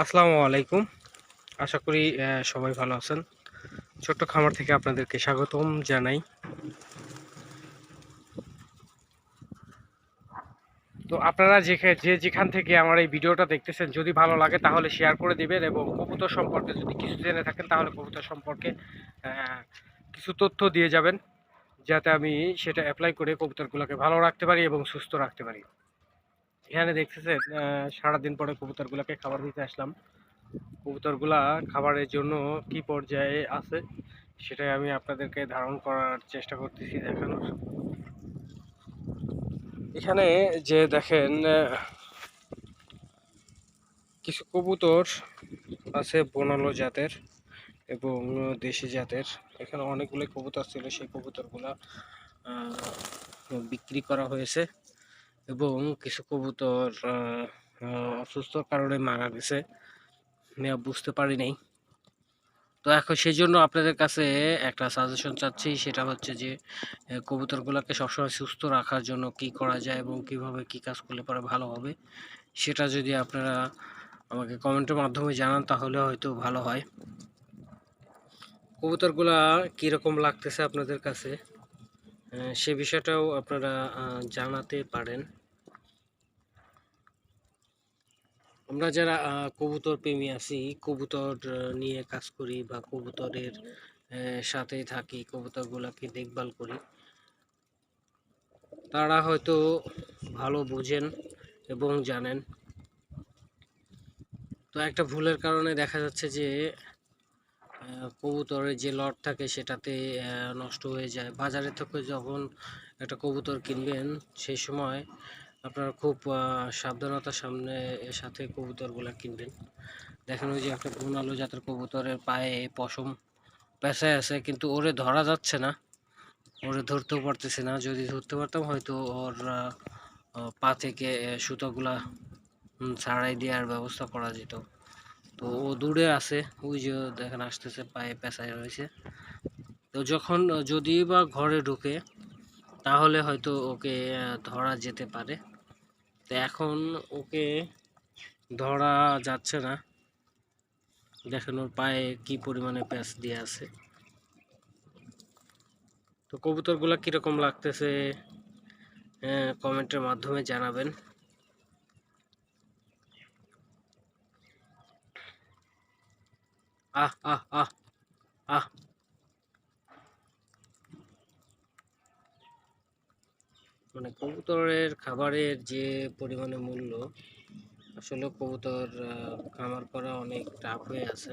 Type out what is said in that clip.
আসসালামু আলাইকুম। আশা করি সবাই ভালো আছেন। ছোট্ট খামার থেকে আপনাদেরকে স্বাগতম জানাই। তো আপনারা যেখা- যে যেখান থেকে আমার এই ভিডিওটা দেখতেছেন, যদি ভালো লাগে তাহলে শেয়ার করে দিবেন এবং কবুতর সম্পর্কে যদি কিছু জেনে থাকেন, তাহলে কবুতর সম্পর্কে কিছু তথ্য দিয়ে যাবেন, যাতে আমি সেটা অ্যাপ্লাই করে কবুতরগুলোকে ভালো রাখতে পারি এবং সুস্থ রাখতে পারি। এখানে দেখতেছেন সারাদিন পরে কবুতরগুলোকে খাবার দিতে আসলাম। কবুতরগুলা খাবারের জন্য কি পর্যায়ে আছে সেটাই আমি আপনাদেরকে ধারণ করার চেষ্টা করতেছি দেখানোর। এখানে যে দেখেন কিছু কবুতর আছে বনালো জাতের এবং দেশি জাতের। এখানে অনেকগুলো কবুতর ছিল, সেই কবুতরগুলা বিক্রি করা হয়েছে। কিছু কবুতর অসুস্থর কারণে মারা গেছে। বুঝতে পারি নাই। তো এখন সেই জন্য আপনাদের কাছে একটা সাজেশন চাচ্ছি, সেটা হচ্ছে যে কবুতরগুলোকে সবসময় সুস্থ রাখার জন্য কি করা যায় এবং কীভাবে কি কাজ করলে পরে ভালো হবে, সেটা যদি আপনারা আমাকে কমেন্টের মাধ্যমে জানান, তাহলে হয়তো ভালো হয়। কবুতরগুলা কীরকম লাগতেছে আপনাদের কাছে? সে বিষয়টাও আপনারা জানাতে পারেন। আমরা যারা কবুতর প্রেমী আছি, কবুতর নিয়ে কাজ করি বা কবুতরের সাথে থাকি, কবুতরগুলোকে দেখভাল করি, তারা হয়তো ভালো বোঝেন এবং জানেন। তো একটা ভুলের কারণে দেখা যাচ্ছে যে কবুতরের যে লট থাকে সেটাতে নষ্ট হয়ে যায়। বাজারে থেকে যখন একটা কবুতর কিনবেন সেই সময় আপনারা খুব সাবধানতার সামনে এর সাথে কবুতরগুলো কিনবেন। দেখেন ওই যে একটা গুণালো জাতের কবুতরের পায়ে পশম পেঁচায় আছে, কিন্তু ওরে ধরা যাচ্ছে না। ওরে ধরতেও পারতেছে না। যদি ধরতে পারতাম হয়তো ওর পা থেকে সুতোগুলা ছাড়াই দেওয়ার ব্যবস্থা করা যেত। তো ও দূরে আছে, ওই যে দেখেন আসতেছে, পায়ে পেঁচায় রয়েছে। তো যখন, যদি বা ঘরে ঢুকে, তাহলে হয়তো ওকে ধরা যেতে পারে। তো এখন ওকে ধরা যাচ্ছে না। দেখেন ওর পায়ে কি পরিমাণে প্যাঁচ দিয়ে আছে। তো কবুতরগুলা কীরকম লাগতেছে কমেন্টের মাধ্যমে জানাবেন। আহ আহ আহ। মানে কবুতরের খাবারের যে পরিমাণে মূল্য আসলে কবুতর খামার করা অনেক টাফ হয়ে আছে।